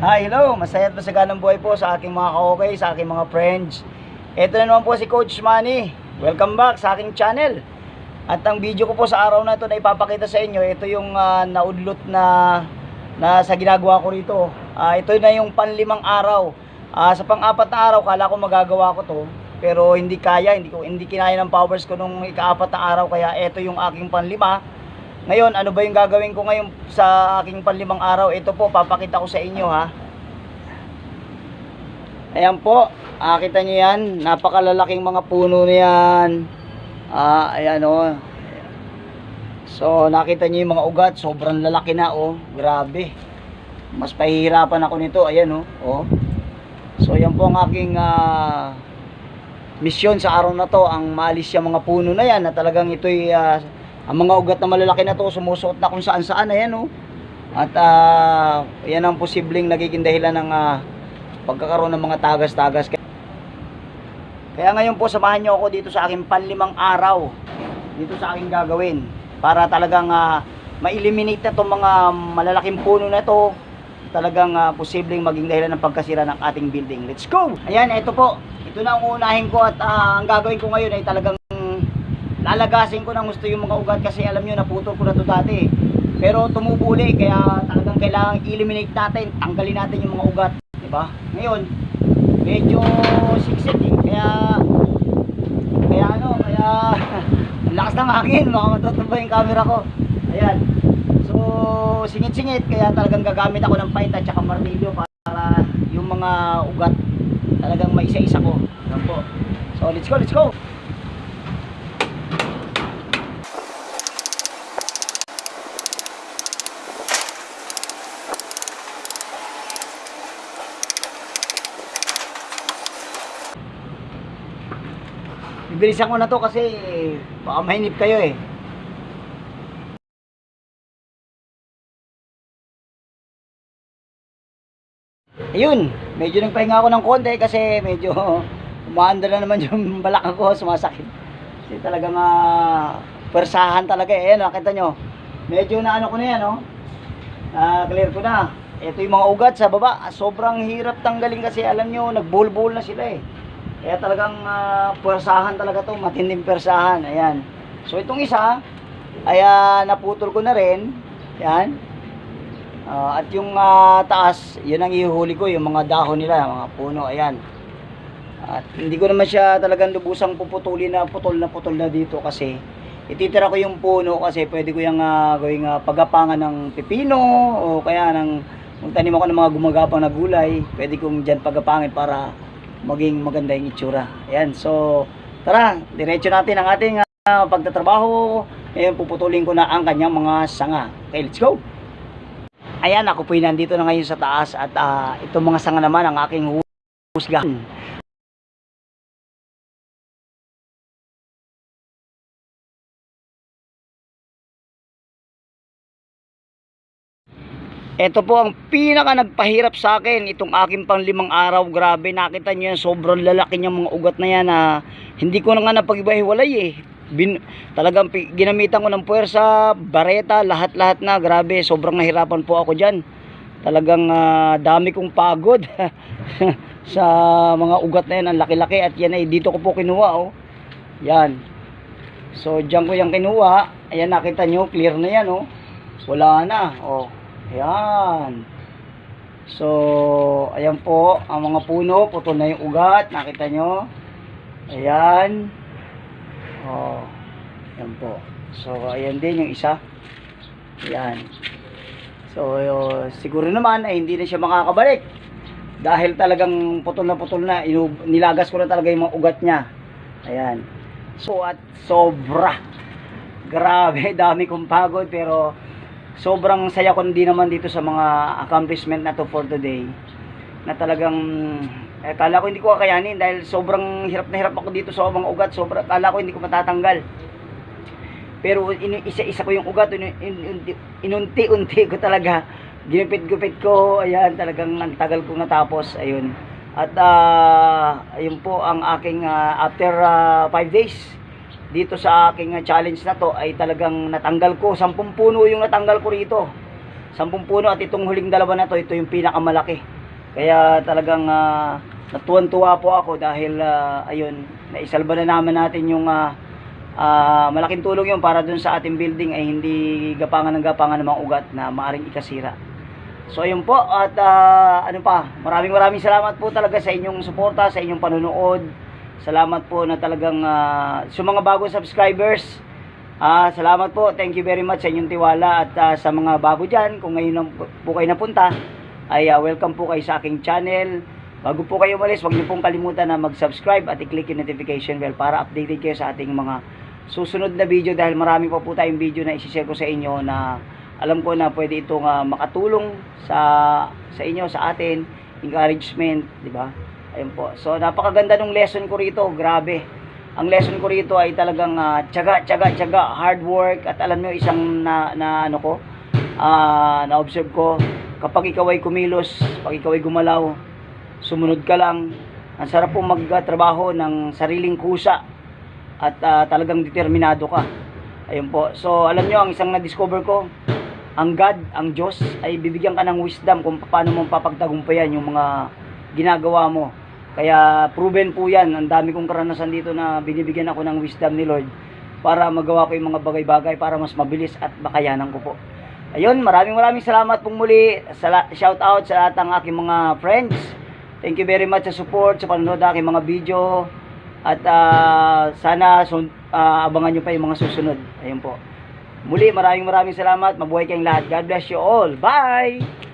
Hi, hello. Masaya at masaganang buhay po sa aking mga ka-okay, sa aking mga friends. Ito na naman po si Coach Manny. Welcome back sa aking channel. At ang video ko po sa araw na ito na ipapakita sa inyo, ito yung ah, naudlot na, na sa ginagawa ko rito. Ah, ito na yung panlimang araw. Ah, sa pang-apat na araw, kala ko magagawa ko to. Pero hindi kaya, hindi ko hindi kinaya ng powers ko nung ikaapat na araw kaya ito yung aking panlima. Ngayon, ano ba yung gagawin ko ngayon sa aking panlimang araw? Ito po, papakita ko sa inyo ha. Ayan po, ah, kita nyo yan. Napakalalaking mga puno na yan. Ah, ayan o. So, nakita nyo yung mga ugat. Sobrang lalaki na oh. Grabe. Mas pahihirapan ako nito. Ayan oh. oh. So, yan po ang aking ah, misyon sa araw na to. Ang maalis yung mga puno na yan na talagang ito'y ah, ang mga ugat na malalaki na to sumusuot na kung saan saan. Ayan oh. At ah, yan ang posibleng nagiging dahilan ng ah, pagkakaroon ng mga tagas-tagas. Kaya ngayon po samahan niyo ako dito sa aking panlimang araw dito sa aking gagawin para talagang ah, ma-eliminate na itong mga malalaking puno na to talagang ah, posibleng maging dahilan ng pagkasira ng ating building. Let's go! Ayan, ito po. Ito na ang uunahin ko at ah, ang gagawin ko ngayon ay talagang lalagasin ko ng gusto yung mga ugat kasi alam nyo naputol ko na to dati. Pero tumubuli kaya talagang kailangan eliminate natin, tanggalin natin yung mga ugat, 'di ba? Ngayon, medyo siksik eh. Kaya kaya ano, kaya ang lakas ng hangin, baka matutumba yung camera ko. Ayan. So, singit-singit kaya talagang gagamit ako ng paint at saka martilyo para yung mga ugat talagang maisa-isa ko. Yan po. So, let's go, let's go. Bibilisan ko na to kasi baka mainip kayo eh. Ayun, medyo nagpahinga ako ng konti kasi medyo umaanda na naman yung balakang ko, sumasakit. Kasi talagang uh, persahan talaga eh. Nakita nyo. Medyo na ano ko na yan, oh. Na clear ko na. Ito yung mga ugat sa baba. Sobrang hirap tanggalin kasi alam nyo, nagbulbul na sila eh. Kaya talagang uh, persahan talaga to, matinding persahan. Ayan. So itong isa, ay ah, naputol ko na rin. Yan. Ah, at yung ah, taas, yun ang ihuhuli ko, yung mga dahon nila, mga puno, ayan. At hindi ko naman siya talagang lubusang puputulin na putol na putol na dito kasi ititira ko yung puno kasi pwede ko yung uh, gawing ah, pagapangan ng pipino o kaya ng kung tanim ako ng mga gumagapang na gulay, pwede kong dyan pagapangin para maging maganda yung itsura. Ayan, so tara, diretso natin ang ating ah, pagtatrabaho. Ngayon puputulin ko na ang kanyang mga sanga. Okay, let's go! Ayan, ako po nandito na ngayon sa taas at ah, itong mga sanga naman ang aking husgahan. Ito po ang pinaka nagpahirap sa akin itong aking pang limang araw. Grabe, nakita niyo yan, sobrang lalaki niyang mga ugat na yan na hindi ko na nga napag-ibahiwalay eh. Bin, talagang ginamitan ko ng puwersa, bareta, lahat-lahat na. Grabe, sobrang nahirapan po ako dyan. Talagang ah, dami kong pagod sa mga ugat na yan. Ang laki-laki at yan ay dito ko po kinuha oh. Yan. So, dyan ko yung kinuha. Ayan, nakita nyo, clear na yan oh. Wala na. Oh. Ayan. So, ayan po, ang mga puno, putol na yung ugat, nakita nyo. Ayan. Oh, ayan po. So, ayan din yung isa. Ayan. So, yo, siguro naman ay hindi na siya makakabalik. Dahil talagang putol na putol na, nilagas ko na talaga yung mga ugat niya. Ayan. So, at sobra. Grabe, dami kong pagod pero sobrang saya ko din naman dito sa mga accomplishment na to for today. Na talagang eh, kala ko hindi ko kakayanin dahil sobrang hirap na hirap ako dito sa mga ugat. Sobra kala ko hindi ko matatanggal. Pero isa-isa ko yung ugat. In, in, in- inunti-unti ko talaga. Ginupit-gupit ko. Ayan talagang ang tagal kong natapos. Ayun. At ah, ayun po ang aking ah, after 5 days dito sa aking uh, challenge na to ay talagang natanggal ko, 10 puno yung natanggal ko rito. sampung puno at itong huling dalawa na to, ito yung pinakamalaki. Kaya talagang ah, natuwan-tuwa po ako dahil ah, ayun, naisalba na naman natin yung ah, ah, malaking tulong yun para dun sa ating building ay hindi gapangan ng gapangan ng mga ugat na maaring ikasira. So ayun po at ah, ano pa, maraming maraming salamat po talaga sa inyong suporta, sa inyong panonood. Salamat po na talagang ah, sa mga bagong subscribers. Ah, salamat po. Thank you very much sa inyong tiwala at ah, sa mga bago diyan, kung ngayon po, kayo napunta, ay ah, welcome po kayo sa aking channel. Bago po kayo umalis, huwag niyo pong kalimutan na mag-subscribe at i-click yung notification bell para updated kayo sa ating mga susunod na video dahil marami pa po tayong video na isi-share ko sa inyo na alam ko na pwede itong ah, makatulong sa sa inyo, sa atin, encouragement, di ba? Ayun po. So napakaganda ng lesson ko rito, grabe. Ang lesson ko rito ay talagang ah, tiyaga, tiyaga, tiyaga, hard work at alam niyo isang na, na ano ko, ah, na-observe ko, kapag ikaw ay kumilos, pag ikaw ay gumalaw, sumunod ka lang, ang sarap po magtrabaho ng sariling kusa at ah, talagang determinado ka. Ayun po. So, alam nyo, ang isang na-discover ko, ang God, ang Diyos, ay bibigyan ka ng wisdom kung paano mo papagtagumpayan yung mga ginagawa mo. Kaya proven po yan. Ang dami kong karanasan dito na binibigyan ako ng wisdom ni Lord para magawa ko yung mga bagay-bagay para mas mabilis at makayanan ko po. Ayun, maraming maraming salamat pong muli. Shout out sa lahat ng aking mga friends. Thank you very much sa support, sa panonood ng aking mga video. At ah, sana ah, abangan nyo pa yung mga susunod. Ayun po. Muli, maraming maraming salamat. Mabuhay kayong lahat. God bless you all. Bye!